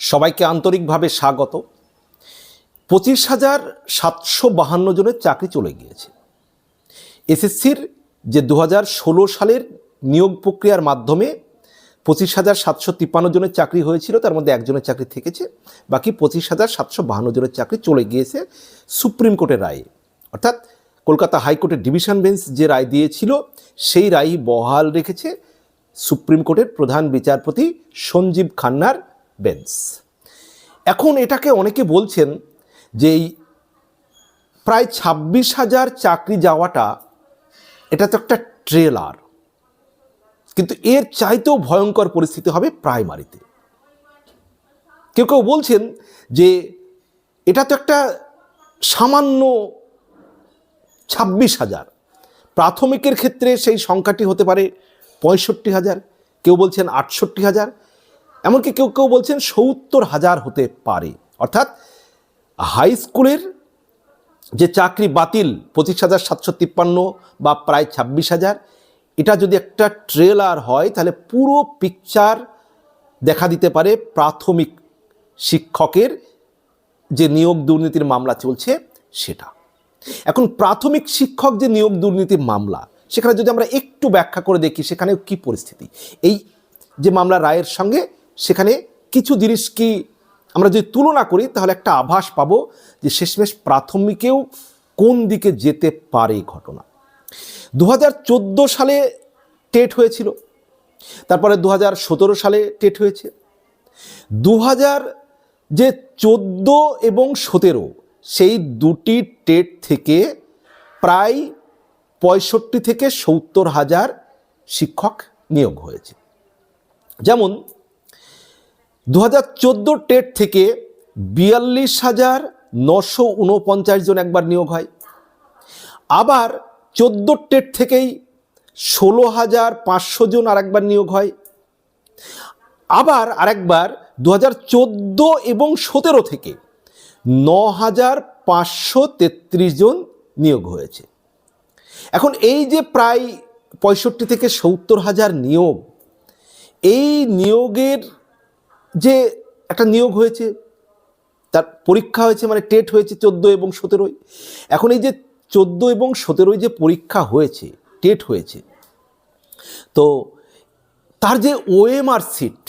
সবাইকে আন্তরিকভাবে স্বাগত। পঁচিশ হাজার সাতশো বাহান্ন জনের চাকরি চলে গিয়েছে। এসএসসির যে দু হাজার ষোলো সালের নিয়োগ প্রক্রিয়ার মাধ্যমে পঁচিশ হাজার সাতশো তিপ্পান্ন জনের চাকরি হয়েছিল, তার মধ্যে একজনের চাকরি থেকেছে, বাকি পঁচিশ হাজার সাতশো বাহান্ন জনের চাকরি চলে গিয়েছে সুপ্রিম কোর্টের রায়ে। অর্থাৎ কলকাতা হাইকোর্টের ডিভিশন বেঞ্চ যে রায় দিয়েছিল, সেই রায় বহাল রেখেছে সুপ্রিম কোর্টের প্রধান বিচারপতি সঞ্জীব খান্নার বেঞ্চ। এখন এটাকে অনেকে বলছেন যে এই প্রায় ছাব্বিশ হাজার চাকরি যাওয়াটা, এটা তো একটা ট্রেলার। কিন্তু এর চাইতেও ভয়ঙ্কর পরিস্থিতি হবে প্রাইমারিতে। কেউ কেউ বলছেন যে এটা তো একটা সামান্য ছাব্বিশ হাজার। প্রাথমিকের ক্ষেত্রে সেই সংখ্যাটি হতে পারে পঁয়ষট্টি হাজার। কেউ বলছেন আটষট্টি হাজার। এমনকি কেউ কেউ বলছেন সত্তর হাজার হতে পারে। অর্থাৎ হাই স্কুলের যে চাকরি বাতিল পঁচিশ হাজার সাতশো তিপ্পান্ন বা প্রায় ছাব্বিশ হাজার, এটা যদি একটা ট্রেলার হয়, তাহলে পুরো পিকচার দেখা দিতে পারে প্রাথমিক শিক্ষকের যে নিয়োগ দুর্নীতির মামলা চলছে সেটা। এখন প্রাথমিক শিক্ষক যে নিয়োগ দুর্নীতির মামলা, সেখানে যদি আমরা একটু ব্যাখ্যা করে দেখি সেখানে কি পরিস্থিতি? এই যে মামলা রায়ের সঙ্গে সেখানে কিছু জিনিস কি আমরা যদি তুলনা করি, তাহলে একটা আভাস পাবো যে শেষমেশ প্রাথমিকেও কোন দিকে যেতে পারে ঘটনা। দু হাজার চোদ্দ সালে টেট হয়েছিল, তারপরে দু হাজার সতেরো সালে টেট হয়েছে দু হাজার যে চোদ্দ এবং সতেরো সেই দুটি টেট থেকে প্রায় পঁয়ষট্টি থেকে সত্তর হাজার শিক্ষক নিয়োগ হয়েছে। যেমন দু হাজার চোদ্দ টেট থেকে বিয়াল্লিশ হাজার নশো উনপঞ্চাশ জন একবার নিয়োগ হয়। আবার চোদ্দ টেট থেকেই ষোলো হাজার পাঁচশো জন আরেকবার নিয়োগ হয়। আবার আরেকবার দু হাজার চোদ্দ এবং সতেরো থেকে ন হাজার পাঁচশো তেত্রিশ জন নিয়োগ হয়েছে। এখন এই যে প্রায় পঁয়ষট্টি থেকে সত্তর হাজার নিয়োগ, এই নিয়োগের যে একটা নিয়োগ হয়েছে, তার পরীক্ষা হয়েছে মানে টেট হয়েছে চোদ্দ এবং সতেরোই। এখন এই যে চোদ্দ এবং সতেরোই যে পরীক্ষা হয়েছে, টেট হয়েছে, তো তার যে ওএমআর সিট,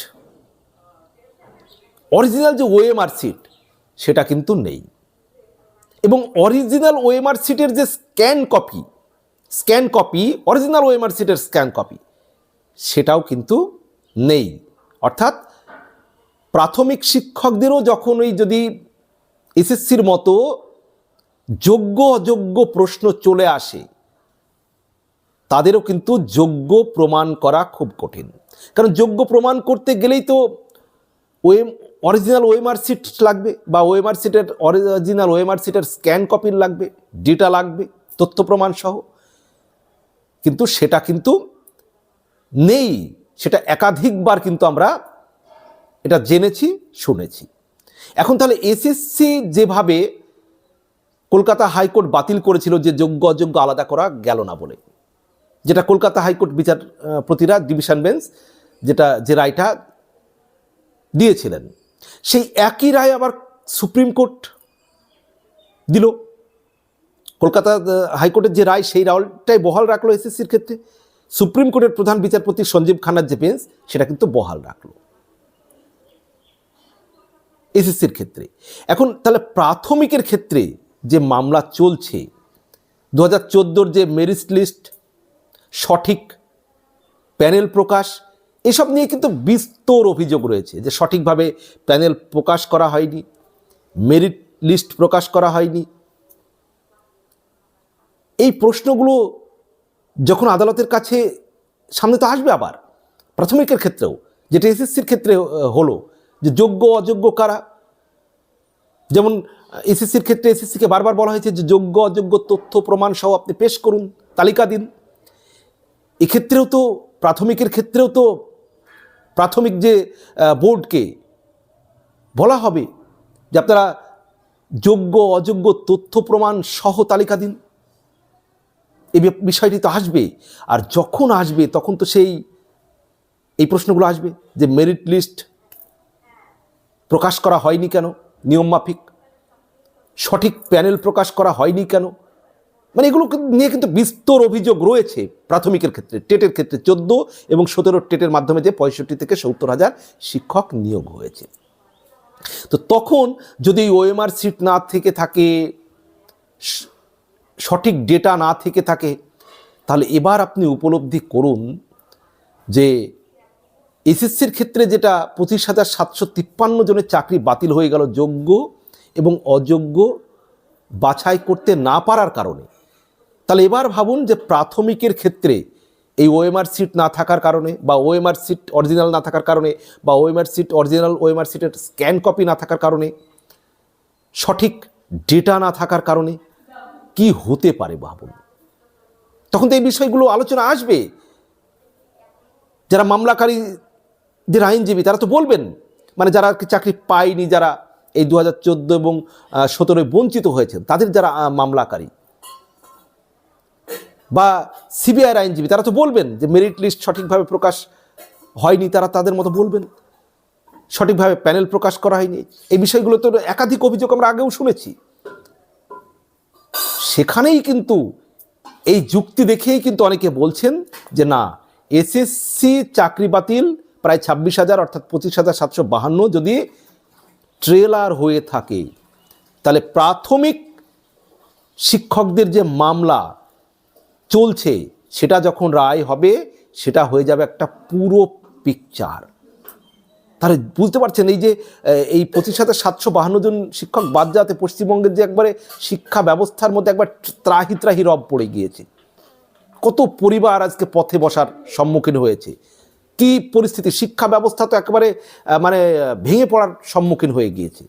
অরিজিনাল যে ওএমআর সিট, সেটা কিন্তু নেই। এবং অরিজিনাল ওএমআর সিটের যে scan copy scan copy, original OMR সিটের স্ক্যান কপি, সেটাও কিন্তু নেই। অর্থাৎ প্রাথমিক শিক্ষকদেরও যখন ওই যদি এসএসসির মতো যোগ্য অযোগ্য প্রশ্ন চলে আসে, তাদেরও কিন্তু যোগ্য প্রমাণ করা খুব কঠিন। কারণ যোগ্য প্রমাণ করতে গেলেই তো ওয়েম অরিজিনাল ওয়েমার সিট লাগবে বা ওয়েমার সিটের অরিজিনাল ওয়েমার সিটের স্ক্যান কপি লাগবে ডেটা লাগবে, তথ্য প্রমাণ সহ। কিন্তু সেটা কিন্তু নেই, সেটা একাধিকবার কিন্তু আমরা এটা জেনেছি, শুনেছি। এখন তাহলে এসএসসি যেভাবে কলকাতা হাইকোর্ট বাতিল করেছিল যে যোগ্য, অযোগ্য আলাদা করা গেল না বলে। যেটা কলকাতা হাইকোর্ট বিচারপতিরা ডিভিশন বেঞ্চ, যেটা, যে রায়টা দিয়েছিলেন, সেই একই রায় আবার সুপ্রিম কোর্ট দিল। কলকাতা হাইকোর্টের যে রায়, সেই রায়টাই বহাল রাখল এসএসসির ক্ষেত্রে। সুপ্রিম কোর্টের প্রধান বিচারপতি সঞ্জীব খান্নার যে বেঞ্চ, সেটা কিন্তু বহাল রাখল। এসএসসির ক্ষেত্রে। এখন তাহলে প্রাথমিকের ক্ষেত্রে যে মামলা চলছে দু হাজার যে মেরিট লিস্ট সঠিক প্যানেল প্রকাশ, এসব নিয়ে কিন্তু বিস্তর অভিযোগ রয়েছে যে সঠিকভাবে প্যানেল প্রকাশ করা হয়নি মেরিট লিস্ট প্রকাশ করা হয়নি। এই প্রশ্নগুলো যখন আদালতের কাছে, সামনে তো আসবে আবার, প্রাথমিকের ক্ষেত্রেও, যেটা এসএসসির ক্ষেত্রে হলো যে যোগ্য অযোগ্য কারা? যেমন এসএসসির ক্ষেত্রে এসএসসিকে বারবার বলা হয়েছে যে যোগ্য, অযোগ্য তথ্য, প্রমাণ সহ আপনি পেশ করুন, তালিকা দিন। এক্ষেত্রেও তো, প্রাথমিকের ক্ষেত্রেও তো প্রাথমিক যে বোর্ডকে বলা হবে যে আপনারা যোগ্য, অযোগ্য তথ্য, প্রমাণ সহ তালিকা দিন। এই বিষয়টি তো আসবে। আর যখন আসবে, তখন তো সেই, এই প্রশ্নগুলো আসবে যে মেরিট লিস্ট প্রকাশ করা হয়নি কেন? নিয়মমাফিক সঠিক প্যানেল প্রকাশ করা হয়নি কেন? মানে এগুলো নিয়ে কিন্তু বিস্তর অভিযোগ রয়েছে প্রাথমিকের ক্ষেত্রে। টেটের ক্ষেত্রে চোদ্দ এবং সতেরো টেটের মাধ্যমে যে পঁয়ষট্টি থেকে সত্তর হাজার শিক্ষক নিয়োগ হয়েছে। তো তখন যদি ওএমআর সিট না থেকে থাকে সঠিক ডেটা না থেকে থাকে, তাহলে এবার আপনি উপলব্ধি করুন যে এসএসসির ক্ষেত্রে যেটা পঁচিশ হাজার সাতশো তিপ্পান্ন জনের চাকরি বাতিল হয়ে গেল যোগ্য এবং অযোগ্য বাছাই করতে না পারার কারণে। তাহলে এবার ভাবুন যে প্রাথমিকের ক্ষেত্রে এই ওএমআর সিট না থাকার কারণে বা ওএমআর সিট অরিজিনাল না থাকার কারণে বা ওএমআর সিট অরিজিনাল ওএমআর সিটের স্ক্যান কপি না থাকার কারণে সঠিক ডেটা না থাকার কারণে কি হতে পারে ভাবুন। তখন তো এই বিষয়গুলো আলোচনা আসবে। যারা মামলাকারী যে আইনজীবী তারা তো বলবেন। মানে যারা চাকরি পায়নি, যারা এই দু হাজার চোদ্দ এবং সতেরোয় বঞ্চিত হয়েছেন, তাদের যারা মামলাকারী বা সিবিআইয়ের আইনজীবী তারা তো বলবেন যে মেরিট লিস্ট সঠিকভাবে প্রকাশ হয়নি, তারা তাদের মতো বলবেন। সঠিকভাবে প্যানেল প্রকাশ করা হয়নি। এই বিষয়গুলো তো একাধিক অভিযোগ আমরা আগেও শুনেছি। সেখানেই কিন্তু এই যুক্তি দেখেই কিন্তু অনেকে বলছেন যে না, এসএসসি চাকরি বাতিল প্রায় ছাব্বিশ হাজার অর্থাৎ পঁচিশ হাজার সাতশো বাহান্ন যদি ট্রেলার হয়ে থাকে, তাহলে প্রাথমিক শিক্ষকদের যে মামলা চলছে, সেটা যখন রায় হবে, সেটা হয়ে যাবে একটা পুরো পিকচার তাহলে বুঝতে পারছেন এই যে এই পঁচিশ হাজার সাতশো বাহান্ন জন শিক্ষক বাদ যাতে পশ্চিমবঙ্গের যে একবারে শিক্ষা ব্যবস্থার মধ্যে একবার ত্রাহি ত্রাহি রব পড়ে গিয়েছে। কত পরিবার আজকে পথে বসার সম্মুখীন হয়েছে। কি পরিস্থিতি? শিক্ষা ব্যবস্থা তো একেবারে মানে ভেঙে পড়ার সম্মুখীন হয়ে গিয়েছে।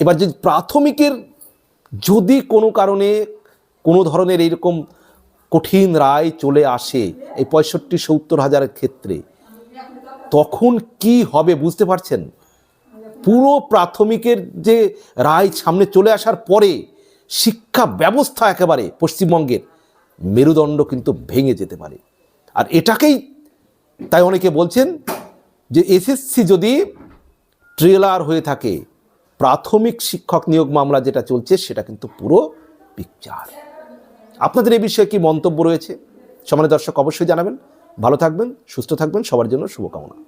এবার যদি প্রাথমিকের যদি কোনো কারণে কোনো ধরনের এইরকম কঠিন রায় চলে আসে, এই পঁয়ষট্টি সত্তর হাজারের ক্ষেত্রে, তখন কি হবে বুঝতে পারছেন? পুরো প্রাথমিকের যে রায় সামনে চলে আসার পরে শিক্ষা ব্যবস্থা একেবারে পশ্চিমবঙ্গের মেরুদণ্ড কিন্তু ভেঙে যেতে পারে। আর এটাকেই তাই অনেকে বলছেন যে এসএসসি যদি ট্রেলার হয়ে থাকে, প্রাথমিক শিক্ষক নিয়োগ মামলা যেটা চলছে সেটা কিন্তু পুরো পিকচার আপনাদের এই বিষয়ে কি মন্তব্য রয়েছে? সমানে দর্শক, অবশ্যই জানাবেন। ভালো থাকবেন, সুস্থ থাকবেন, সবার জন্য শুভকামনা।